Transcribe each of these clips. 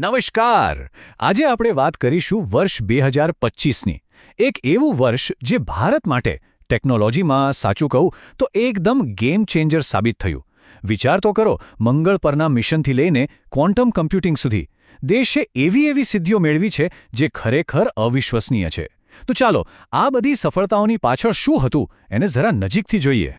નમસ્કાર. આજે આપણે વાત કરીશું વર્ષ બે હજાર પચીસની. એક એવું વર્ષ જે ભારત માટે ટેકનોલોજીમાં સાચું કહું તો એકદમ ગેમ ચેન્જર સાબિત થયું. વિચાર તો કરો, મંગળ પરના મિશનથી લઈને ક્વોન્ટમ કમ્પ્યુટિંગ સુધી. દેશે એવી એવી સિદ્ધિઓ મેળવી છે જે ખરેખર અવિશ્વસનીય છે. તો ચાલો, આ બધી સફળતાઓની પાછળ શું હતું એને જરા નજીકથી જોઈએ.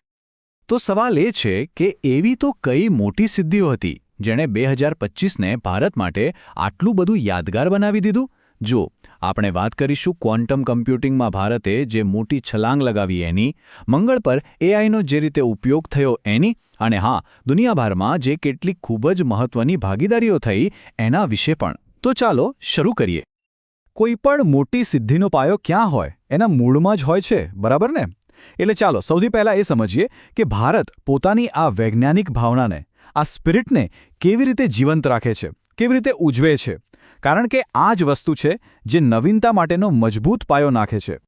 તો સવાલ એ છે કે એવી તો કઈ મોટી સિદ્ધિઓ હતી? જેણે બે હજાર પચીસને ભારત માટે આટલું બધું યાદગાર બનાવી દીધું? જો, આપણે વાત કરીશું ક્વોન્ટમ કમ્પ્યુટિંગમાં ભારતે જે મોટી છલાંગ લગાવી એની, મંગળ પર એઆઈનો જે રીતે ઉપયોગ થયો એની, અને હા, દુનિયાભરમાં જે કેટલીક ખૂબ જ મહત્વની ભાગીદારીઓ થઈ એના વિશે પણ. તો ચાલો, શરૂ કરીએ. કોઈ પણ મોટી સિદ્ધિનો પાયો ક્યાં હોય, એના મૂળમાં જ હોય છે, બરાબર ને? એટલે ચાલો, સૌથી પહેલાં એ સમજીએ કે ભારત પોતાની આ વૈજ્ઞાનિક ભાવનાને આ સ્પિરિટને કેવી રીતે જીવંત રાખે છે, કેવી રીતે ઉજવે છે? કારણ કે આ જ વસ્તુ છે જે નવીનતા માટેનો મજબૂત પાયો નાખે છે.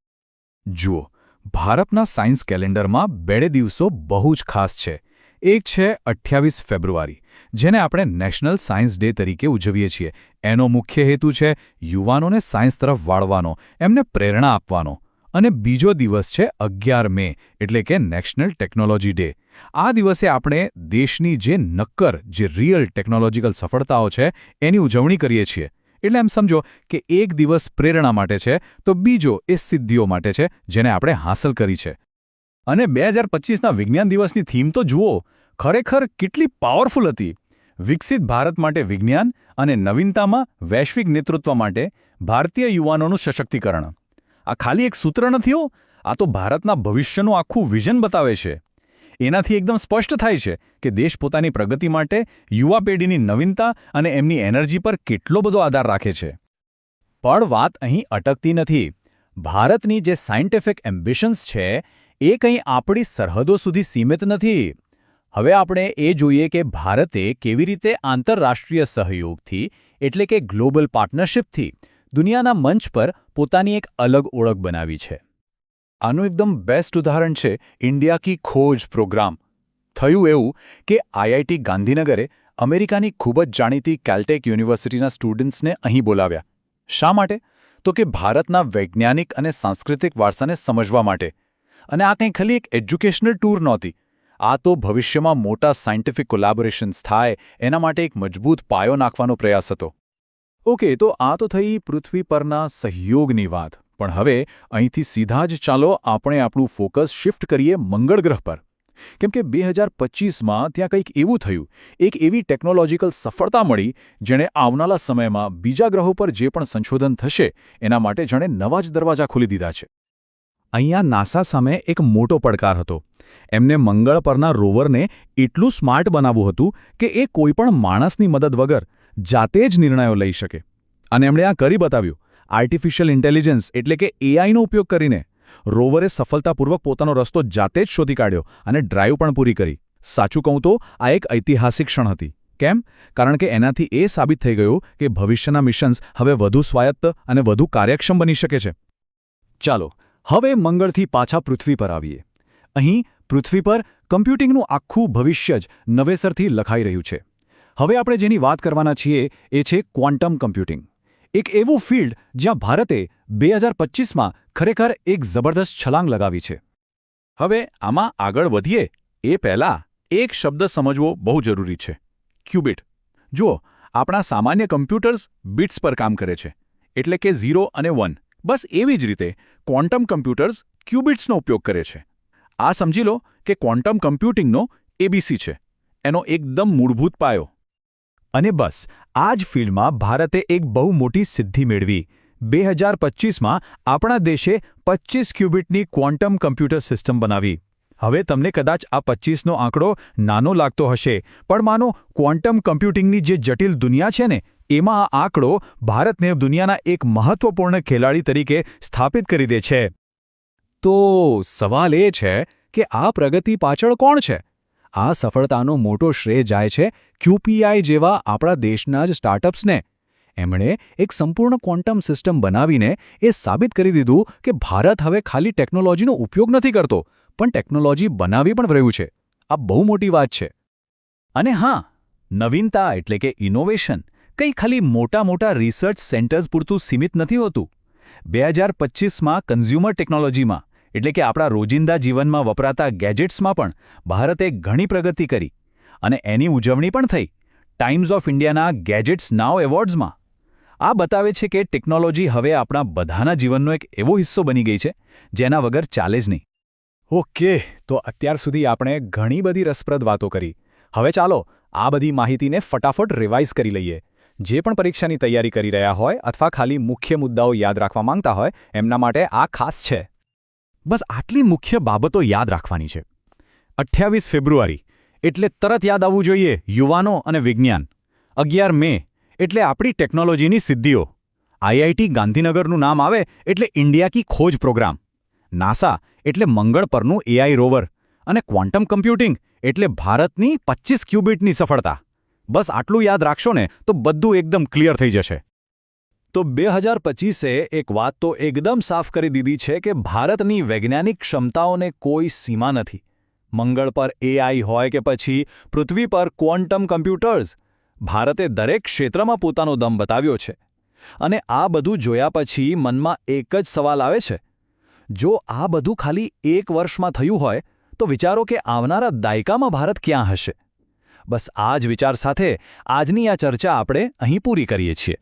જુઓ, ભારતના સાયન્સ કેલેન્ડરમાં બેડે દિવસો બહુ જ ખાસ છે. એક છે અઠ્યાવીસ ફેબ્રુઆરી, જેને આપણે નેશનલ સાયન્સ ડે તરીકે ઉજવીએ છીએ. એનો મુખ્ય હેતુ છે યુવાનોને સાયન્સ તરફ વાળવાનો, એમને પ્રેરણા આપવાનો. અને બીજો દિવસ છે અગિયાર મે, એટલે કે નેશનલ ટેકનોલોજી ડે આ દિવસે આપણે દેશની જે નક્કર, જે રિયલ ટેકનોલોજીકલ સફળતાઓ છે, એની ઉજવણી કરીએ છીએ. એટલે એમ સમજો કે એક દિવસ પ્રેરણા માટે છે, તો બીજો એ સિદ્ધિઓ માટે છે, જેને આપણે હાંસલ કરી છે. અને બે હજાર પચીસના વિજ્ઞાન દિવસની થીમ તો જુઓ, ખરેખર કેટલી પાવરફુલ હતી. વિકસિત ભારત માટે વિજ્ઞાન અને નવીનતામાં વૈશ્વિક નેતૃત્વ માટે ભારતીય યુવાનોનું સશક્તિકરણ. આ ખાલી એક સૂત્ર નથી આ તો ભારતના ભવિષ્યનું આખું વિઝન બતાવે છે. એનાથી એકદમ સ્પષ્ટ થાય છે કે દેશ પોતાની પ્રગતિ માટે યુવા પેઢીની નવીનતા અને એમની એનર્જી પર કેટલો બધો આધાર રાખે છે. પણ વાત અહીં અટકતી નથી. ભારતની જે સાયન્ટિફિક એમ્બિશન્સ છે, એ કંઈ આપણી સરહદો સુધી સીમિત નથી. હવે આપણે એ જોઈએ કે ભારતે કેવી રીતે આંતરરાષ્ટ્રીય સહયોગથી, એટલે કે ગ્લોબલ પાર્ટનરશિપથી દુનિયાના મંચ પર પોતાની એક અલગ ઓળખ બનાવી છે. આનું એકદમ બેસ્ટ ઉદાહરણ છે ઇન્ડિયા કી ખોજ પ્રોગ્રામ. થયું એવું કે આઈઆઈટી ગાંધીનગરે અમેરિકાની ખૂબ જ જાણીતી કેલ્ટેક યુનિવર્સિટીના સ્ટુડન્ટ્સને અહીં બોલાવ્યા. શા માટે? તો કે ભારતના વૈજ્ઞાનિક અને સાંસ્કૃતિક વારસાને સમજવા માટે. અને આ કંઈ ખાલી એક એજ્યુકેશનલ ટૂર નહોતી. આ તો ભવિષ્યમાં મોટા સાયન્ટિફિક કોલાબોરેશન્સ થાય, એના માટે એક મજબૂત પાયો નાખવાનો પ્રયાસ હતો. ઓકે, તો આ તો થઈ પૃથ્વી પરના સહયોગની વાત. પણ હવે અહીંથી સીધા જ ચાલો આપણે આપણું ફોકસ શિફ્ટ કરીએ મંગળ ગ્રહ પર. કેમ કે બે હજાર પચીસમાં ત્યાં કંઈક એવું થયું. એક એવી ટેકનોલોજીકલ સફળતા મળી, જેણે આવનારા સમયમાં બીજા ગ્રહો પર જે પણ સંશોધન થશે, એના માટે જાણે નવા જ દરવાજા ખોલી દીધા છે. અહીંયા નાસા સામે એક મોટો પડકાર હતો. એમને મંગળ પરના રોવરને એટલું સ્માર્ટ બનાવવું હતું કે એ કોઈપણ માણસની મદદ વગર જાતે જ નિર્ણયો લઈ શકે. અને એમણે આ કરી બતાવ્યું આર્ટિફિશિયલ ઇન્ટેલિજન્સ એટલે કે એઆઈનો ઉપયોગ કરીને રોવરે સફળતાપૂર્વક પોતાનો રસ્તો જાતે જ શોધી કાઢ્યો અને ડ્રાઈવ પણ પૂરી કરી. સાચું કહું તો, આ એક ઐતિહાસિક ક્ષણ હતી. કેમ? કારણ કે એનાથી એ સાબિત થઈ ગયું કે ભવિષ્યના મિશન્સ હવે વધુ સ્વાયત્ત અને વધુ કાર્યક્ષમ બની શકે છે. ચાલો, હવે મંગળથી પાછા પૃથ્વી પર આવીએ. અહીં પૃથ્વી પર કમ્પ્યુટિંગનું આખું ભવિષ્ય જ નવેસરથી લખાઈ રહ્યું છે. હવે આપણે જેની વાત કરવાના છીએ એ છે ક્વોન્ટમ કમ્પ્યુટિંગ. એક એવું ફિલ્ડ જ્યાં ભારતે બે હજાર પચીસમાં ખરેખર એક જબરદસ્ત છલાંગ લગાવી છે. હવે આમાં આગળ વધીએ, એ પહેલાં એક શબ્દ સમજવો બહુ જરૂરી છે. ક્યુબિટ. જુઓ, આપણા સામાન્ય કમ્પ્યુટર્સ બિટ્સ પર કામ કરે છે. એટલે કે ઝીરો અને વન. બસ એવી જ રીતે ક્વોન્ટમ કમ્પ્યુટર્સ ક્યુબિટ્સનો ઉપયોગ કરે છે. આ સમજી લો કે ક્વોન્ટમ કમ્પ્યુટિંગનો એબીસી છે. એનો એકદમ મૂળભૂત પાયો. અને બસ આ જ ફિલ્ડમાં ભારતે એક બહુ મોટી સિદ્ધિ મેળવી. બે હજાર પચીસમાં આપણા દેશે પચીસ ક્યુબિટની ક્વોન્ટમ કમ્પ્યુટર સિસ્ટમ બનાવી. હવે તમને કદાચ આ પચીસનો આંકડો નાનો લાગતો હશે, પણ માનો ક્વોન્ટમ કમ્પ્યુટિંગની જે જટિલ દુનિયા છે ને, એમાં આ આંકડો ભારતને દુનિયાના એક મહત્વપૂર્ણ ખેલાડી તરીકે સ્થાપિત કરી દે છે. તો સવાલ એ છે કે આ પ્રગતિ પાછળ કોણ છે? આ સફળતાનો મોટો શ્રેય જાય છે ક્યુપીઆઈ જેવા આપણા દેશના જ સ્ટાર્ટઅપ્સને. એમણે એક સંપૂર્ણ ક્વોન્ટમ સિસ્ટમ બનાવીને એ સાબિત કરી દીધું કે ભારત હવે ખાલી ટેકનોલોજીનો ઉપયોગ નથી કરતો, પણ ટેકનોલોજી બનાવી પણ રહ્યું છે. આ બહુ મોટી વાત છે. અને હા, નવીનતા એટલે કે ઇનોવેશન કંઈ ખાલી મોટા મોટા રિસર્ચ સેન્ટર્સ પૂરતું સીમિત નથી હોતું. બે હજાર પચીસમાં કન્ઝ્યુમર ટેકનોલોજીમાં એટલે કે આપણા રોજિંદા જીવનમાં વપરાતા ગેજેટ્સમાં પણ ભારતે ઘણી પ્રગતિ કરી અને એની ઉજવણી પણ થઈ ટાઈમ્સ ઓફ ઇન્ડિયાના ગેજેટ્સ નાવ એવોર્ડ્સમાં. આ બતાવે છે કે ટેકનોલોજી હવે આપણા બધાના જીવનનો એક એવો હિસ્સો બની ગઈ છે, જેના વગર ચાલે જ નહીં. ઓકે, તો અત્યાર સુધી આપણે ઘણી બધી રસપ્રદ વાતો કરી. હવે ચાલો આ બધી માહિતીને ફટાફટ રિવાઇઝ કરી લઈએ. જે પણ પરીક્ષાની તૈયારી કરી રહ્યા હોય અથવા ખાલી મુખ્ય મુદ્દાઓ યાદ રાખવા માંગતા હોય, એમના માટે આ ખાસ છે. બસ આટલી મુખ્ય બાબતો યાદ રાખવાની છે. અઠ્યાવીસ ફેબ્રુઆરી, એટલે તરત યાદ આવવું જોઈએ, યુવાનો અને વિજ્ઞાન. અગિયાર મે, એટલે આપણી ટેકનોલોજીની સિદ્ધિઓ. આઈઆઈટી ગાંધીનગરનું નામ આવે, એટલે ઇન્ડિયા કી ખોજ પ્રોગ્રામ. નાસા, એટલે મંગળ પરનું એઆઈ રોવર. અને ક્વોન્ટમ કમ્પ્યુટિંગ, એટલે ભારતની પચીસ ક્યુબિટની સફળતા. બસ આટલું યાદ રાખશો ને, તો બધું એકદમ ક્લિયર થઈ જશે. તો બે હજાર પચીસે એક વાત તો એકદમ સાફ કરી દીધી છે કે ભારતની વૈજ્ઞાનિક ક્ષમતાઓને કોઈ સીમા નથી. મંગળ પર એઆઈ હોય કે પછી પૃથ્વી પર ક્વોન્ટમ કમ્પ્યુટર્સ, ભારતે દરેક ક્ષેત્રમાં પોતાનો દમ બતાવ્યો છે. અને આ બધું જોયા પછી મનમાં એક જ સવાલ આવે છે. જો આ બધું ખાલી એક વર્ષમાં થયું હોય, તો વિચારો કે આવનારા દાયકામાં ભારત ક્યાં હશે? બસ આ જ વિચાર સાથે આજની આ ચર્ચા આપણે અહીં પૂરી કરીએ છીએ.